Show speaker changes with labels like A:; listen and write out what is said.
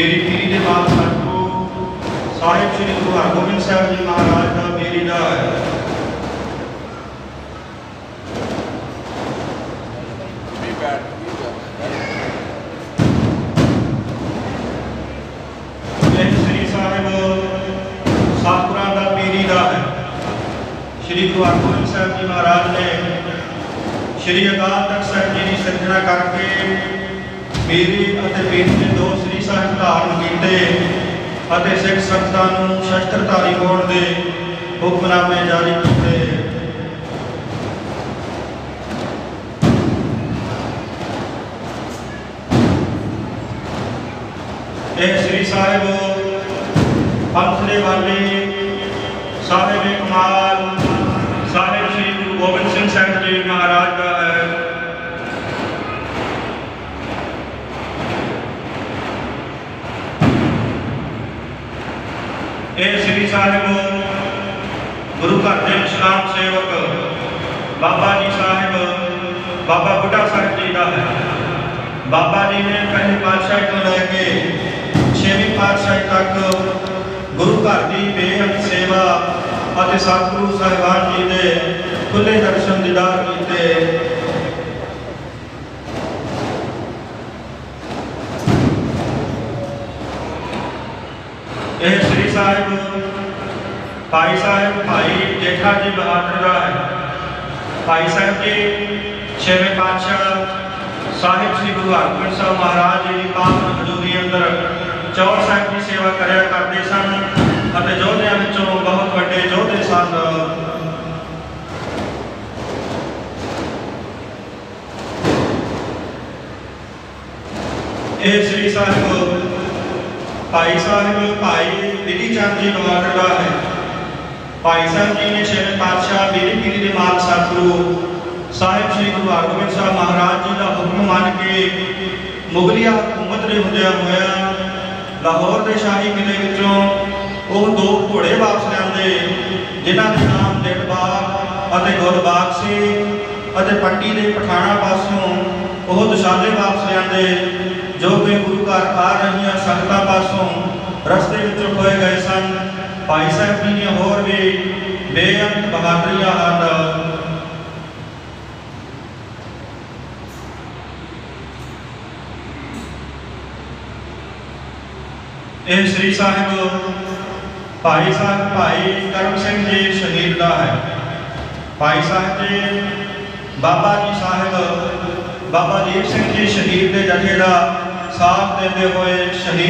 A: ਮੇਰੀ ਪੀਰੀ ਦੇ ਬਾਪ ਸਾਡੋ ਸਾਹਿਬ ਸ੍ਰੀ ਗੁਰੂ ਹਰਗੋਬਿੰਦ ਸਾਹਿਬ ਜੀ ਮਹਾਰਾਜ ਦਾ ਮੇਰੀ ਦਾ ਹੈ।
B: ਵੀ
A: ਸ੍ਰੀ ਸਾਹਿਬ ਸਤਿਗੁਰਾਂ ਦਾ ਪੀਰੀ ਦਾ ਹੈ। ਸ੍ਰੀ ਗੁਰੂ ਹਰਗੋਬਿੰਦ ਸਾਹਿਬ ਜੀ ਮਹਾਰਾਜ ਨੇ ਸ੍ਰੀ ਅਕਾਲ ਤਖਤ ਸਾਹਿਬ ਜੀ ਦੀ ਸਿਰਜਣਾ ਕਰਕੇ ਮੇਰੀ ਅਤੇ ਪੀਰੀ ਦੋ ਸ੍ਰੀ ਸਾਹਿਬ ਧਾਰਨ ਕੀਤੇ ਅਤੇ ਸਿੱਖ ਸੰਗਤਾਂ ਨੂੰ ਸ਼ਸਤਰਧਾਰੀ ਹੋਣ ਦੇ ਹੁਕਮਨਾਮੇ ਜਾਰੀ ਕੀਤੇ। ਇਹ ਸ੍ਰੀ ਸਾਹਿਬ ਪੰਥ ਦੇ ਵਾਲੇ ਸਾਹਿਬ ਕਮਾਲ ਸਾਹਿਬ ਸ੍ਰੀ ਗੁਰੂ ਗੋਬਿੰਦ ਸਿੰਘ ਸਾਹਿਬ ਜੀ ਮਹਾਰਾਜ ਦਾ ਹੈ ਇਹ ਸ੍ਰੀ ਸਾਹਿਬ ਗੁਰੂ ਘਰ ਦੇ ਇਸਲਾਮ ਸੇਵਕ ਬਾਬਾ ਜੀ ਸਾਹਿਬ, ਬਾਬਾ ਬੁੱਢਾ ਸਾਹਿਬ ਜੀ ਦਾ ਹੈ। ਬਾਬਾ ਜੀ ਨੇ ਪਹਿਲੀ ਪਾਤਸ਼ਾਹੀ ਤੋਂ ਲੈ ਕੇ ਛੇਵੀਂ ਪਾਤਸ਼ਾਹੀ ਤੱਕ ਗੁਰੂ ਘਰ ਦੀ ਬੇਅੰਤ ਸੇਵਾ ਅਤੇ ਸਤਿਗੁਰੂ ਸਾਹਿਬਾਨ ਜੀ ਦੇ ਖੁੱਲੇ ਦਰਸ਼ਨ ਦੀਦਾਰ ਕੀਤੇ। ਇਹ ਸ੍ਰੀ ਸਾਹਿਬ, ਭਾਈ ਸਾਹਿਬ, ਭਾਈ ਜੇਠਾ ਜੀ ਬਹਾਦਰ ਦਾ ਹੈ। ਭਾਈ ਸਾਹਿਬ ਜੀ, ਛੇਵੇਂ ਪਾਤਸ਼ਾਹ ਸਾਹਿਬ ਸ੍ਰੀ ਗੁਰੂ ਹਰਗੋਬਿੰਦ ਸਾਹਿਬ ਮਹਾਰਾਜ ਜੀ ਦੀ ਪਾਵਨ ਹਜ਼ੂਰੀ ਅੰਦਰ ਚੌਰ ਸਾਹਿਬ ਦੀ ਸੇਵਾ ਕਰਿਆ ਕਰਦੇ ਸਨ ਅਤੇ ਯੋਧਿਆਂ ਵਿੱਚੋਂ ਬਹੁਤ ਵੱਡੇ ਯੋਧੇ ਸਨ। ਇਹ ਸ੍ਰੀ ਸਾਹਿਬ ਭਾਈ ਸਾਹਿਬ, ਭਾਈ ਬਿਧੀ ਚੰਦ ਜੀ ਬਹਾਦਰ ਹੈ। ਭਾਈ ਸਾਹਿਬ ਜੀ ਨੇ ਛੇਵੇਂ ਪਾਤਸ਼ਾਹ ਬੀਰੀ ਪੀਰੀ ਦੇ ਮਾਨ ਸਤਿਗੁਰੂ ਸਾਹਿਬ ਸ੍ਰੀ ਗੁਰੂ ਹਰਗੋਬਿੰਦ ਸਾਹਿਬ ਮਹਾਰਾਜ ਜੀ ਦਾ ਹੁਕਮ ਮੰਨ ਕੇ ਮੁਗਲਿਆ ਹਕੂਮਤ ਦੇ ਹੁੰਦਿਆਂ ਹੋਇਆ ਲਾਹੌਰ ਦੇ ਸ਼ਾਹੀ ਕਿਲੇ ਵਿੱਚੋਂ ਉਹ ਦੋ ਘੋੜੇ ਵਾਪਸ ਲਿਆਂਦੇ ਜਿਨ੍ਹਾਂ ਦੇ ਨਾਮ ਦਿਲਬਾਗ ਅਤੇ ਗੁਰਬਾਗ ਸੀ ਅਤੇ ਪੰਡੀ ਦੇ ਪਠਾਣਾ ਪਾਸੋਂ ਉਹ ਦੁਸ਼ਾਲੇ ਵਾਪਸ ਲਿਆਂਦੇ, ਜੋ ਕਿ ਗੁਰੂ ਘਰ ਆ ਰਹੀਆਂ ਸੰਗਤਾਂ ਪਾਸੋਂ ਰਸਤੇ ਵਿੱਚ ਖੋਏ ਗਏ ਸਨ। ਭਾਈ ਸਾਹਿਬ ਜੀ ਦੀਆਂ ਹੋਰ ਵੀ ਬੇਅੰਤ ਬਹਾਦਰੀਆਂ ਹਨ ਇਹ ਸ੍ਰੀ ਸਾਹਿਬ, ਭਾਈ ਸਾਹਿਬ, ਭਾਈ ਕਰਮ ਸਿੰਘ ਜੀ ਸ਼ਹੀਦ ਦਾ ਹੈ। ਭਾਈ ਸਾਹਿਬ ਜੀ, ਬਾਬਾ ਜੀ ਸਾਹਿਬ ਬਾਬਾ ਦੀਪ ਸਿੰਘ ਜੀ ਸ਼ਹੀਦ ਦੇ ਜਥੇ ਦਾ ਸਾਥ ਦਿੰਦੇ ਹੋਏ ਸ਼ਹੀਦ